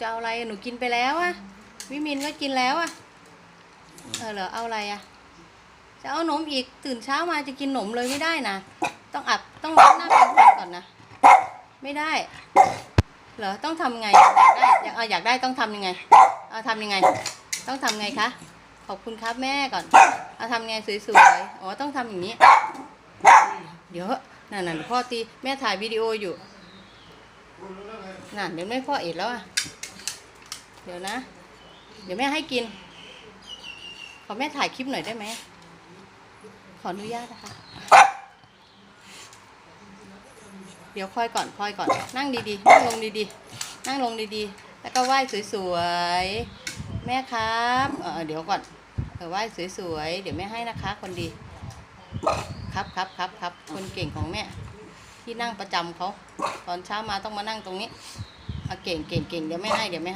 จะเอาอะไรหนูกินไปแล้วอะวิมินก็กินแล้วอะเออเหรอเอาอะไรอะจะเอานมอีกตื่นเช้ามาจะกินนมเลยไม่ได้นะต้องอับต้องล้างหน้าเป็นคนก่อนนะไม่ได้เหรอต้องทำไงอยากได้อยากเอาอยากได้ต้องทำยังไงเอาทำยังไง ต้องทำไงคะขอบคุณครับแม่ก่อนเอาทำไงสวยๆอ๋อต้องทำอย่างนี้เดี๋ยวนั่นน่ะพ่อตีแม่ถ่ายวิดีโออยู่นั่นเดี๋ยวแม่พ่อเอ็ดแล้วอะ เดี๋ยวนะ เดี๋ยวแม่ให้กิน ขอแม่ถ่ายคลิปหน่อยได้ไหม ขออนุญาตนะคะ เดี๋ยวค่อยก่อนค่อยก่อน นั่งดีๆ นั่งลงดีๆ นั่งลงดีๆ แล้วก็ไหว้สวยๆ แม่ครับเออเดี๋ยวก่อนเออไหว้สวยๆ เดี๋ยวแม่ให้นะคะ คนดี ครับครับครับครับคนเก่งของแม่ ที่นั่งประจำเขา ตอนเช้ามาต้องมานั่งตรงนี้เอาเก่งเก่งเก่งเดี๋ยวไม่ให้เดี๋ยวไม่ให้